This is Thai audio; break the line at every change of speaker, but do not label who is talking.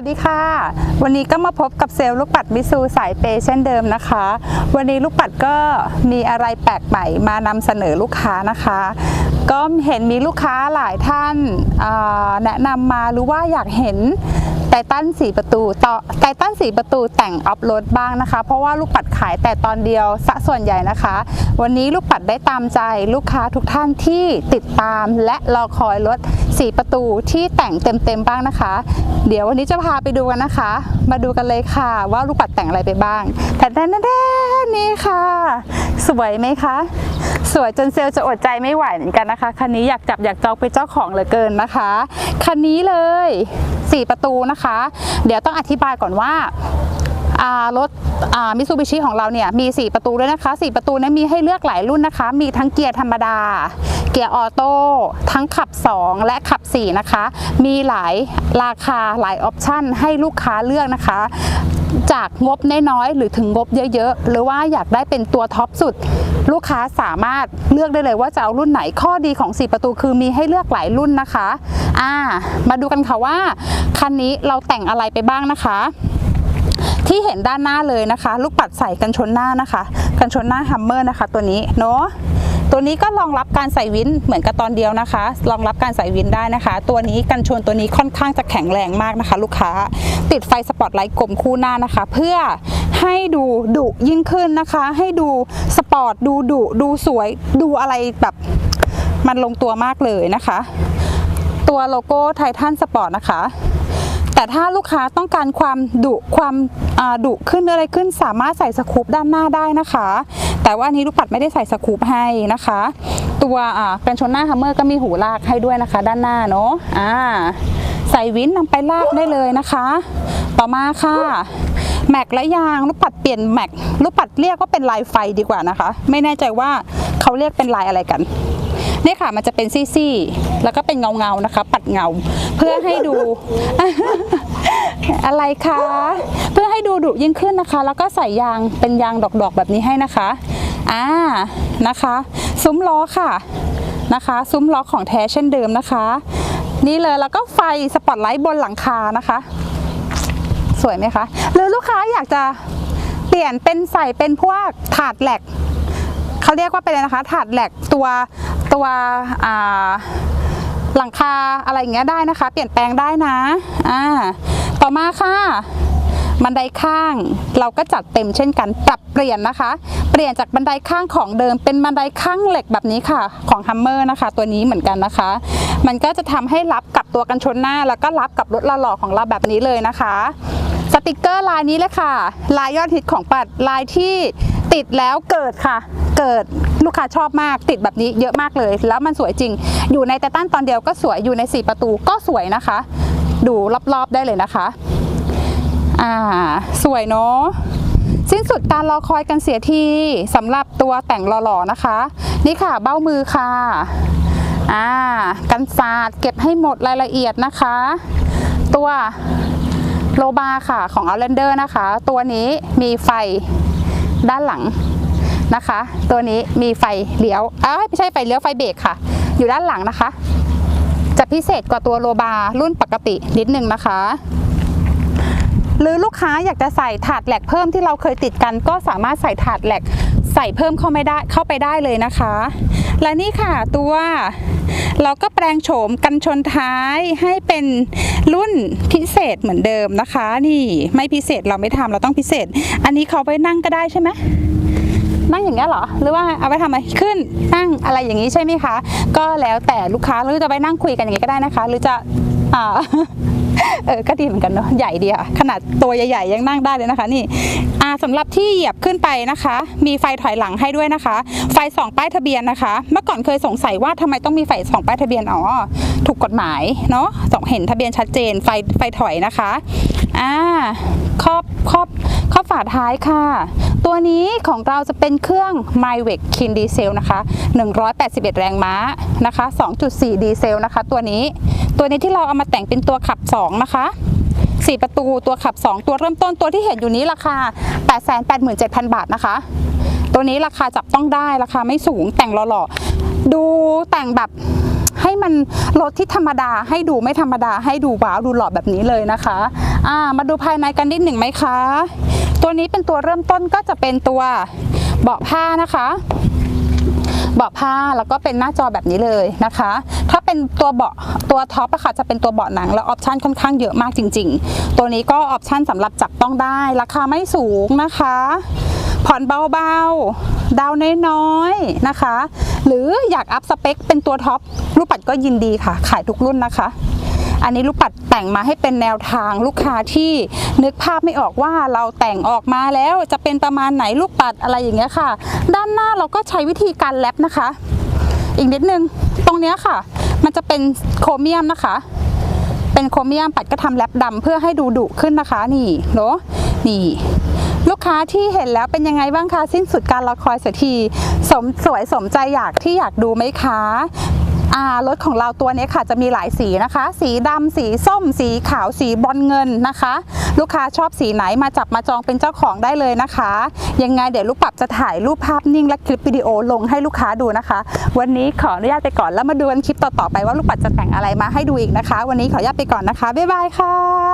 สดีค่ะ วันนี้ก็มาพบกับเซลล์ลูกปัดมิซูสายเปย์เช่นเดิมนะคะ วันนี้ลูกปัดก็มีอะไรแปลกใหม่มานำเสนอลูกค้านะคะ ก็เห็นมีลูกค้าหลายท่านแนะนำมาหรือว่าอยากเห็นไททันสีประตูต่อไททันสีประตูแต่งออฟโรดบ้างนะคะ เพราะว่าลูกปัดขายแต่ตอนเดียวซะส่วนใหญ่นะคะ วันนี้ลูกปัดได้ตามใจลูกค้าทุกท่านที่ติดตามและรอคอยรถ สีประตูที่แต่งเต็มๆบ้างนะคะ เดี๋ยววันนี้จะพาไปดูกันนะคะ มาดูกันเลยค่ะ ว่าลูกปัดแต่งอะไรไปบ้างแต่แน่ๆนี่ค่ะ สวยไหมคะ สวยจนเซลล์จะอดใจไม่ไหวเหมือนกันนะคะคันนี้อยากจับอยากจองเป็นเจ้าของเหลือเกินนะคะคันนี้เลยสี่ประตูนะคะ เดี๋ยวต้องอธิบายก่อนว่า รถมิซูบิชิของเราเนี่ยมี 4 ประตูด้วยนะคะ 4 ประตูเนี้มีให้เลือกหลายรุ่นนะคะ มีทั้งเกียร์ธรรมดา เกียร์ออโต้ทั้งขับ 2 และขับ 4 นะคะ มีหลายราคาหลายออปชั่นให้ลูกค้าเลือกนะคะ จากงบน้อยๆหรือถึงงบเยอะๆ หรือว่าอยากได้เป็นตัวท็อปสุดลูกค้าสามารถเลือกได้เลยว่าจะเอารุ่นไหนข้อดีของ 4 ประตูคือมีให้เลือกหลายรุ่นนะคะอ่ามาดูกันค่ะว่าคันนี้เราแต่งอะไรไปบ้างนะคะ ที่เห็นด้านหน้าเลยนะคะ ลูกปัดใส่กันชนหน้านะคะ กันชนหน้าฮัมเมอร์นะคะ ตัวนี้เนาะตัวนี้ก็รองรับการใส่วินเหมือนกับตอนเดียวนะคะรองรับการใส่วินได้นะคะ ตัวนี้กันชนตัวนี้ค่อนข้างจะแข็งแรงมากนะคะ ลูกค้า ติดไฟสปอตไลท์กลมคู่หน้านะคะ เพื่อให้ดูดุยิ่งขึ้นนะคะ ให้ดูสปอร์ตดูดุดูสวยดูอะไรแบบมันลงตัวมากเลยนะคะ ตัวโลโก้ไททันสปอร์ตนะคะ แต่ถ้าลูกค้าต้องการความดุความดุขึ้นอะไรขึ้น สามารถใส่สกูปด้านหน้าได้นะคะ แต่ว่านี้ลูกปัดไม่ได้ใส่สกูปให้นะคะ ตัวกันชนหน้าฮัมเมอร์ก็มีหูลากให้ด้วยนะคะ ด้านหน้าเนาะอ่าใส่วินนำไปลากได้เลยนะคะ ต่อมาค่ะแม็กและยางลูกปัดเปลี่ยนแม็กลูกปัดเรียกว่าเป็นลายไฟดีกว่านะคะ ไม่แน่ใจว่าเขาเรียกเป็นลายอะไรกันนี่ค่ะมันจะเป็นซี่ๆ แล้วก็เป็นเงาเงาๆนะคะ ปัดเงา เพื่อให้ดู อะไรคะ เพื่อให้ดูดุยิ่งขึ้นนะคะ แล้วก็ใส่ยางเป็นยางดอกๆแบบนี้ให้นะคะอ่านะคะ ซุ้มล้อค่ะนะคะ ซุ้มล้อของแท้เช่นเดิมนะคะ นี่เลยแล้วก็ไฟสปอตไลท์บนหลังคานะคะ สวยไหมคะ หรือลูกค้าอยากจะเปลี่ยนเป็นใส่เป็นพวกถาดแหลกเขาเรียกว่าเป็นอะไรนะคะ ถาดแหลกตัวตัวอ่า หลังคาอะไรอย่างเงี้ยได้นะคะ เปลี่ยนแปลงได้นะอ่าต่อมาค่ะบันไดข้างเราก็จัดเต็มเช่นกันปรับเปลี่ยนนะคะ เปลี่ยนจากบันไดข้างของเดิมเป็นบันไดข้างเหล็กแบบนี้ค่ะ ของฮัมเมอร์นะคะ ตัวนี้เหมือนกันนะคะ มันก็จะทำให้รับกับตัวกันชนหน้า แล้วก็รับกับรถหล่อๆของเราแบบนี้เลยนะคะ สติกเกอร์ลายนี้เลยค่ะ ลายยอดฮิตของปัดลายที่ติดแล้วเกิดค่ะ เกิดลูกค้าชอบมากติดแบบนี้เยอะมากเลย แล้วมันสวยจริง อยู่ในแต่ตั้นตอนเดียวก็สวยอยู่ใน 4 ประตูก็สวยนะคะ ดูรอบๆได้เลยนะคะอ่าสวยเนาะสิ้นสุดการรอคอยกันเสียทีสำหรับตัวแต่งหล่อๆนะคะ นี่ค่ะเบ้ามือค่ะอ่ากันศาสตร์เก็บให้หมดรายละเอียดนะคะ ตัวโลบาค่ะของ Outlander นะคะ ตัวนี้มีไฟด้านหลัง นะคะ ตัวนี้มีไฟเลี้ยวเอ้ยไม่ใช่ไฟเลี้ยวไฟเบรกค่ะ อยู่ด้านหลังนะคะ จะพิเศษกว่าตัวโลบารุ่นปกตินิดนึงนะคะ หรือลูกค้าอยากจะใส่ถาดแหลกเพิ่มที่เราเคยติดกัน ก็สามารถใส่ถาดแหลกใส่เพิ่มเข้าไม่ได้เข้าไปได้เลยนะคะ และนี่ค่ะตัวเราก็แปลงโฉมกันชนท้ายให้เป็นรุ่นพิเศษเหมือนเดิมนะคะ นี่ไม่พิเศษเราไม่ทำเราต้องพิเศษ อันนี้เขาไปนั่งก็ได้ใช่ไหม นั่งอย่างนี้ยเหรอ หรือว่าเอาไปทำอะไรขึ้นนั่งอะไรอย่างนี้ใช่ไหมคะ ก็แล้วแต่ลูกค้าหรือจะไปนั่งคุยกันอย่างนี้ก็ได้นะคะ หรือจะอ่าเออก็ดีเหมือนกันเนาะใหญ่ดีค่ะขนาดตัวใหญ่ๆยังนั่งได้เลยนะคะนี่อ่าสำหรับที่เหยียบขึ้นไปนะคะ มีไฟถอยหลังให้ด้วยนะคะ ไฟสองป้ายทะเบียนนะคะ เมื่อก่อนเคยสงสัยว่าทำไมต้องมีไฟสองป้ายทะเบียนอ๋อถูกกฎหมายเนาะสองเห็นทะเบียนชัดเจนไฟไฟถอยนะคะ อ่าครอบครอบครอบฝาท้ายค่ะ ตัวนี้ของเราจะเป็นเครื่อง m y w e c k i n Diesel นะคะ 181 แรงม้านะคะ 2.4 ดีเซลนะคะ ตัวนี้ ตัวนี้ที่เราเอามาแต่งเป็นตัวขับ 2 นะคะ 4 ประตูตัวขับ 2 ตัวเริ่มต้นตัวที่เห็นอยู่นี้ราคา 887,000 บาทนะคะ ตัวนี้ราคาจับต้องได้ราคาไม่สูงแต่งหล่อๆ ดูแต่งแบบให้มันรถที่ธรรมดาให้ดูไม่ธรรมดาให้ดูว้าวดูหล่อแบบนี้เลยนะคะ อ่ามาดูภายในกันนิดหนึ่งไหมคะ ตัวนี้เป็นตัวเริ่มต้นก็จะเป็นตัวเบาะผ้านะคะเบาะผ้าแล้วก็เป็นหน้าจอแบบนี้เลยนะคะ ถ้าเป็นตัวเบาะตัวท็อปอะค่ะจะเป็นตัวเบาะหนังแล้วออปชันค่อนข้างเยอะมากจริง ๆ ตัวนี้ก็ออปชันสำหรับจับต้องได้ ราคาไม่สูงนะคะ ผ่อนเบาๆ ดาวน้อยๆนะคะ หรืออยากอัพสเปคเป็นตัวท็อปรูปปัดก็ยินดีค่ะ ขายทุกรุ่นนะคะ อันนี้ลูกปัดแต่งมาให้เป็นแนวทางลูกค้าที่นึกภาพไม่ออกว่าเราแต่งออกมาแล้วจะเป็นประมาณไหนลูกปัดอะไรอย่างเงี้ยค่ะ ด้านหน้าเราก็ใช้วิธีการแรปนะคะ อีกนิดนึงตรงเนี้ยค่ะ มันจะเป็นโครเมียมนะคะ เป็นโครเมียมปัดก็ทำแรปดำเพื่อให้ดูดุขึ้นนะคะ นี่เนาะนี่ลูกค้าที่เห็นแล้วเป็นยังไงบ้างคะ สิ้นสุดการรอคอยเสียที สมสวยสมใจอยากที่อยากดูไหมคะ รถของเราตัวนี้ค่ะจะมีหลายสีนะคะ สีดำสีส้ม สีขาวสีบอลเงินนะคะ ลูกค้าชอบสีไหนมาจับมาจองเป็นเจ้าของได้เลยนะคะ ยังไงเดี๋ยวลูกปรับจะถ่ายรูปภาพนิ่งและคลิปวิดีโอลงให้ลูกค้าดูนะคะ วันนี้ขออนุญาตไปก่อนแล้วมาดูกันคลิปต่อๆไปว่าลูกปัดจะแต่งอะไรมาให้ดูอีกนะคะ วันนี้ขออนุญาตไปก่อนนะคะบ๊ายบายค่ะ